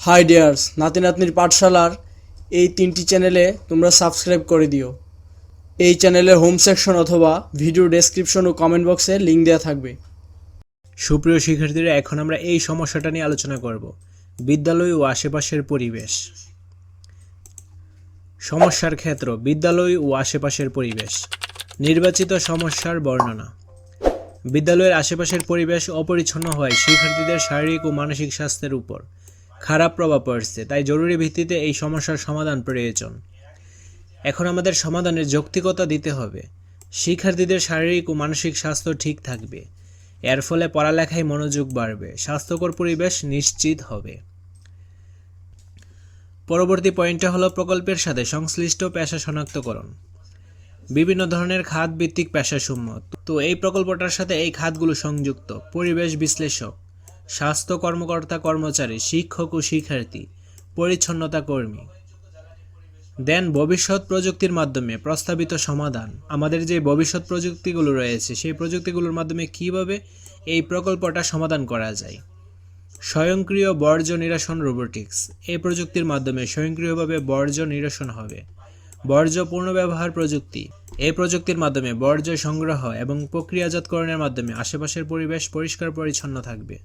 High dears নাতি নাতনির পাঠশালার এই তিনটি চ্যানেলে তোমরা সাবস্ক্রাইব করে দিও। এই চ্যানেলের হোম সেকশন অথবা ভিডিও ডেসক্রিপশন ও কমেন্ট বক্সে লিঙ্ক দেওয়া থাকবে। সুপ্রিয় শিক্ষার্থীরা, এখন আমরা এই সমস্যাটা নিয়ে আলোচনা করব। বিদ্যালয় ও আশেপাশের পরিবেশ। সমস্যার ক্ষেত্র, বিদ্যালয় ও আশেপাশের পরিবেশ। নির্বাচিত সমস্যার বর্ণনা। বিদ্যালয়ের আশেপাশের পরিবেশ অপরিচ্ছন্ন হওয়ায় শিক্ষার্থীদের শারীরিক ও মানসিক স্বাস্থ্যের উপর। খারাপ প্রভাব পড়ছে, তাই জরুরি ভিত্তিতে এই সমস্যার সমাধান প্রয়োজন। এখন আমাদের সমাধানের যৌক্তিকতা দিতে হবে। শিক্ষার্থীদের শারীরিক ও মানসিক স্বাস্থ্য ঠিক থাকবে। এর ফলে পড়ালেখায় মনোযোগ বাড়বে, স্বাস্থ্যকর পরিবেশ নিশ্চিত হবে। পরবর্তী পয়েন্টটা হলো প্রকল্পের সাথে সংশ্লিষ্ট পেশা শনাক্তকরণ। বিভিন্ন ধরনের খাত ভিত্তিক পেশাসমূহ। তো এই প্রকল্পটার সাথে এই খাতগুলো সংযুক্ত। পরিবেশ বিশ্লেষক। স্বাস্থ্য কর্মকর্তা, কর্মচারী, শিক্ষক ও শিক্ষার্থী, পরিচ্ছন্নতা কর্মী। দেন ভবিষ্যৎ প্রযুক্তির মাধ্যমে প্রস্তাবিত সমাধান। আমাদের যে ভবিষ্যৎ প্রযুক্তিগুলো রয়েছে, সেই প্রযুক্তিগুলোর মাধ্যমে কীভাবে এই প্রকল্পটা সমাধান করা যায়? স্বয়ংক্রিয় বর্জ্য নিরসন রোবোটিক্স। এই প্রযুক্তির মাধ্যমে স্বয়ংক্রিয়ভাবে বর্জ্য নিরসন হবে। বর্জ্য পুনর্ব্যবহার প্রযুক্তি। এই প্রযুক্তির মাধ্যমে বর্জ্য সংগ্রহ এবং প্রক্রিয়াজাতকরণের মাধ্যমে আশেপাশের পরিবেশ পরিষ্কার পরিচ্ছন্ন থাকবে।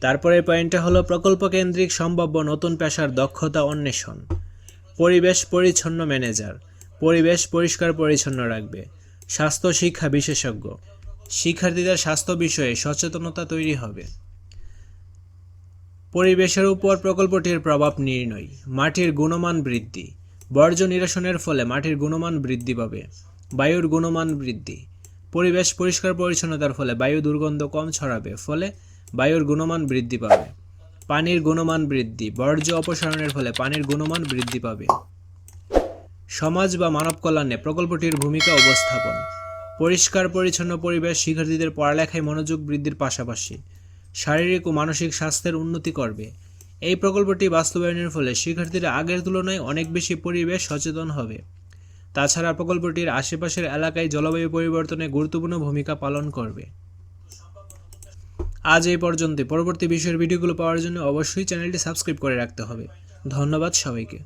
তারপরে পয়েন্টটা হলো প্রকল্প কেন্দ্রিক সম্ভাব্য নতুন পেশার দক্ষতা অন্বেষণ। পরিবেশ পরিচ্ছন্ন ম্যানেজার। পরিবেশ পরিষ্কার পরিচ্ছন্ন রাখবে। স্বাস্থ্য শিক্ষা বিশেষজ্ঞ। শিক্ষার্থীদের স্বাস্থ্য বিষয়ে সচেতনতা তৈরি হবে। পরিবেশের উপর প্রকল্পটির প্রভাব নির্ণয়। মাটির গুণমান বৃদ্ধি। বর্জ্য নিরসনের ফলে মাটির গুণমান বৃদ্ধি পাবে। বায়ুর গুণমান বৃদ্ধি। পরিবেশ পরিষ্কার পরিচ্ছন্নতার ফলে বায়ু দুর্গন্ধ কম ছড়াবে। ফলে বায়ুর গুণমান বৃদ্ধি পাবে। পানির গুণমান বৃদ্ধি, বর্জ্য অপসারণের ফলে পানির গুণমান বৃদ্ধি পাবে। সমাজ বা মানব কল্যাণে প্রকল্পটির ভূমিকা উপস্থাপন। পরিষ্কার, পরিচ্ছন্ন পরিবেশ শিক্ষার্থীদের পড়ালেখায় মনোযোগ বৃদ্ধির পাশাপাশি শারীরিক ও মানসিক স্বাস্থ্যের উন্নতি করবে। এই প্রকল্পটি বাস্তবায়নের ফলে শিক্ষার্থীরা আগের তুলনায় অনেক বেশি পরিবেশ সচেতন হবে। তাছাড়া প্রকল্পটির আশেপাশের এলাকায় জলবায়ু পরিবর্তনে গুরুত্বপূর্ণ ভূমিকা পালন করবে। আজ এই পর্যন্ত পরবর্তী বিষয়ের ভিডিওগুলো পাওয়ার জন্য অবশ্যই চ্যানেলটি সাবস্ক্রাইব করে রাখতে হবে। ধন্যবাদ সবাইকে।